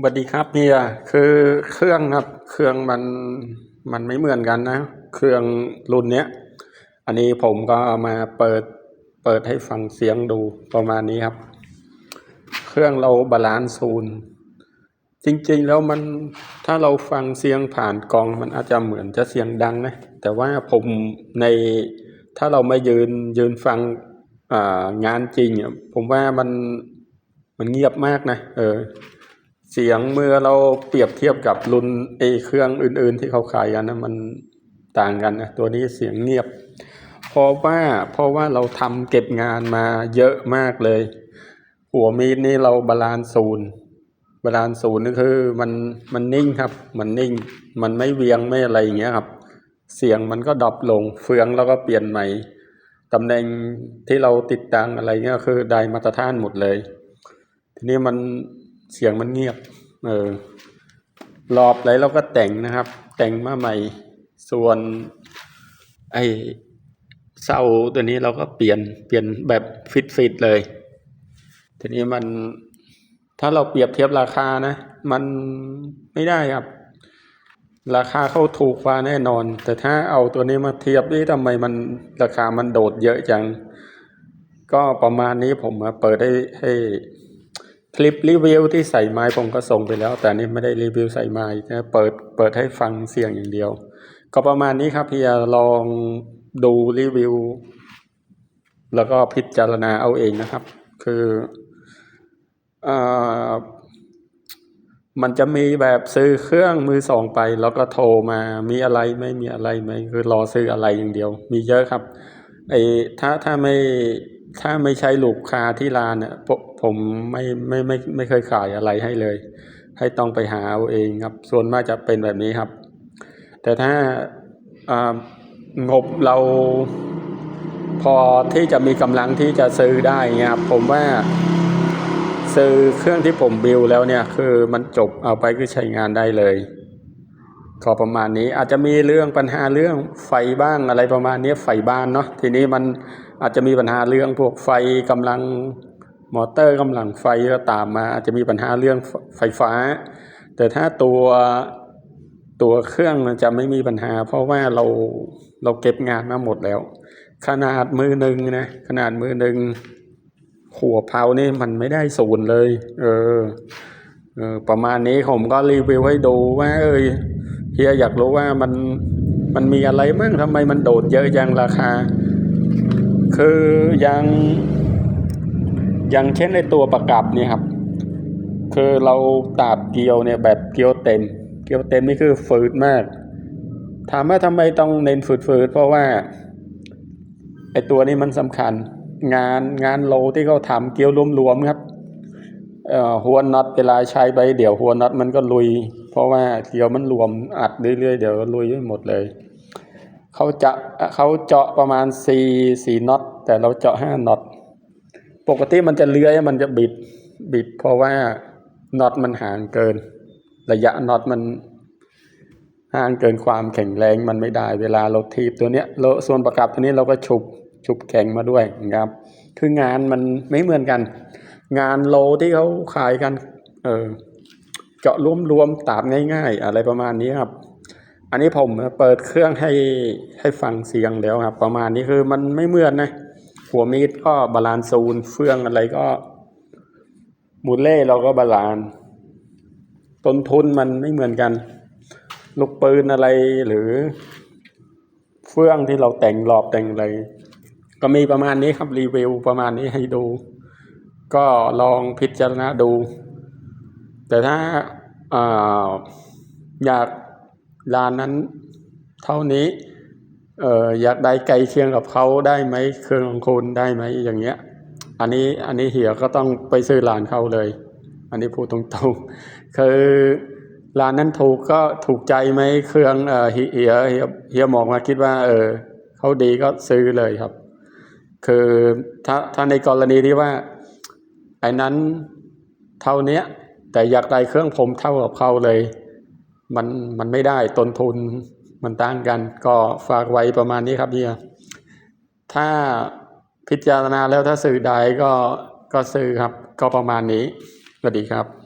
สวัสดีครับเฮียคือเครื่องครับ เครื่องมันมันไม่เหมือนกันนะ เครื่องรุ่นเนี้ย อันนี้ผมก็มาเปิดเปิดให้ฟังเสียงดูประมาณนี้ครับ เครื่องเราบาลานซ์ศูนย์จริงๆแล้วมันถ้าเราฟังเสียงผ่านกล่อง มันอาจจะเหมือนจะเสียงดังนะ แต่ว่าผมในถ้าเราไม่ยืนยืนฟังงานจริง ผมว่ามันมันเงียบมากนะ เออ สียงเมื่อเราเปรียบเทียบกับรุ่นเอเครื่องอื่น ๆ ที่เขาขายกันนะมันต่างกันนะตัวนี้เสียงเงียบ เพราะว่าเพราะว่าเราทำเก็บงานมาเยอะมากเลย หัวมีดนี่เราบาลานซ์ศูนย์บาลานซ์ศูนย์นี่คือมันมันนิ่งครับ มันนิ่ง มันไม่เวียงไม่อะไรอย่างเงี้ยครับ เสียงมันก็ดรอปลงเฟืองแล้วก็เปลี่ยนใหม่ตำแหน่งที่เราติดตั้งอะไรเงี้ยคือได้มาตรฐานหมดเลย ทีนี้มัน เสียงมันเงียบ เออรอบไหนเราก็แต่งนะครับ แต่งมาใหม่ ส่วน ไอ้เสาตัวนี้เราก็เปลี่ยนเปลี่ยนแบบฟิตฟิตๆเลย ทีนี้มันถ้าเราเปรียบเทียบราคานะ มันไม่ได้ครับ ราคาเขาถูกกว่าแน่นอน แต่ถ้าเอาตัวนี้มาเทียบนี่ทำไมมันราคามันโดดเยอะจัง ก็ประมาณนี้ผมมาเปิดให้ให้ คลิปรีวิวที่ใส่ไม้ผมก็ส่งไปแล้ว แต่นี่ไม่ได้รีวิวใส่ไม้นะเปิดเปิดให้ฟังเสียงอย่างเดียว ก็ประมาณนี้ครับพี่ลองดูรีวิว แล้วก็พิจารณาเอาเองนะครับ คืออมันจะมีแบบซื้อเครื่องมือสองไป แล้วก็โทรมามีอะไรไม่มีอะไรไหมคือรอซื้ออะไรอย่างเดียว มีเยอะครับไอ้ถ้าถ้าไม่ ถ้าไม่ใช้ลูกค้าที่ร้านเนี่ยผมผมไม่ไม่ไม่ไม่เคยขายอะไรให้เลย ให้ต้องไปหาเอาเองครับ ส่วนมากจะเป็นแบบนี้ครับ แต่ถ้าอ่างบเราพอที่จะมีกำลังที่จะซื้อได้เงี้ยครับผมว่าซื้อเครื่องที่ผมบิลแล้วเนี่ย คือมันจบเอาไปคือใช้งานได้เลยก็ประมาณนี้อาจจะมีเรื่องปัญหาเรื่องไฟบ้างอะไรประมาณนี้ไฟบ้านเนาะทีนี้มัน อาจจะมีปัญหาเรื่องพวกไฟกำลังมอเตอร์กำลังไฟก็ตามมา อาจจะมีปัญหาเรื่องไฟฟ้า แต่ถ้าตัวตัวเครื่องมันจะไม่มีปัญหา เพราะว่าเราเราเก็บงานมาหมดแล้ว ขนาดมือหนึ่งนะขนาดมือหนึ่งหัวเพานี่มันไม่ได้ศูนย์เลย เออเออประมาณนี้ผมก็รีวิวให้ดูว่าเอยเฮียอยากรู้ว่ามันมันมีอะไรมั่งทำไมมันโดดเยอะจังราคา คืออย่างอย่างเช่นในตัวประกับเนี่ยครับ คือเราตาบเกลียวเนี่ยแบบเกลียวเต็ม เกลียวเต็มนี่คือฝืดมาก ถามว่าทำไมต้องเน้นฝืดๆเพราะว่าไอตัวนี้มันสำคัญ งานงานโลที่เขาทำเกลียวรวมๆครับหัวน็อตเวลาใช้ไปเดี๋ยวหัวน็อตมันก็ลุย เพราะว่าเกลียวมันรวมอัดเรื่อยๆเดี๋ยวลุยไปหมดเลย เขาจะเขาเจาะประมาณสี่สี่น็อตแต่เราเจาะห้าน็อตปกติมันจะเลื้อยมันจะบิดบิด เพราะว่าน็อตมันห่างเกิน ระยะน็อตมันห่างเกินความแข็งแรงมันไม่ได้เวลาเราทีบตัวเนี้ยเราส่วนประกับตัวนี้เราก็ฉุบฉุบแข็งมาด้วยนะครับ คืองานมันไม่เหมือนกัน งานโลที่เขาขายกัน เออเจาะรวมๆตาบง่าย ๆ อะไรประมาณนี้ครับ อันนี้ผมเปิดเครื่องให้ให้ฟังเสียงแล้วครับ ประมาณนี้คือมันไม่เหมือนนะ หัวมีดก็บาลานซูนเฟืองอะไรก็มูลเล่เราก็บาลานต้นทุนมันไม่เหมือนกัน ลูกปืนอะไรหรือ เฟื่องที่เราแต่งรอบแต่งอะไรก็มีประมาณนี้ครับรีวิวประมาณนี้ให้ดู ก็ลองพิจารณาดู แต่ถ้าอาอยาก ร้านนั้นเท่านี้เอ่ออยากได้ไกลเคียงกับเขาได้ไหมเครื่องของคุณได้ไหมอย่างเงี้ย อันนี้อันนี้เหียก็ต้องไปซื้อร้านเขาเลย อันนี้พูดตรงๆคือร้านนั้นถูกก็ถูกใจไหมเครื่องเอ่อเหียเหียเหียเหียมองมาคิดว่า เออเขาดีก็ซื้อเลยครับ คือถ้าถ้าในกรณีที่ว่าไอ้นั้นเท่านี้แต่อยากได้เครื่องผมเท่ากับเขาเลย มันมันไม่ได้ต้นทุนมันต่างกันก็ฝากไว้ประมาณนี้ครับเฮียถ้าพิจารณาแล้วถ้าซื้อใดก็ก็ซื้อครับ ก็ประมาณนี้สวัสดีครับ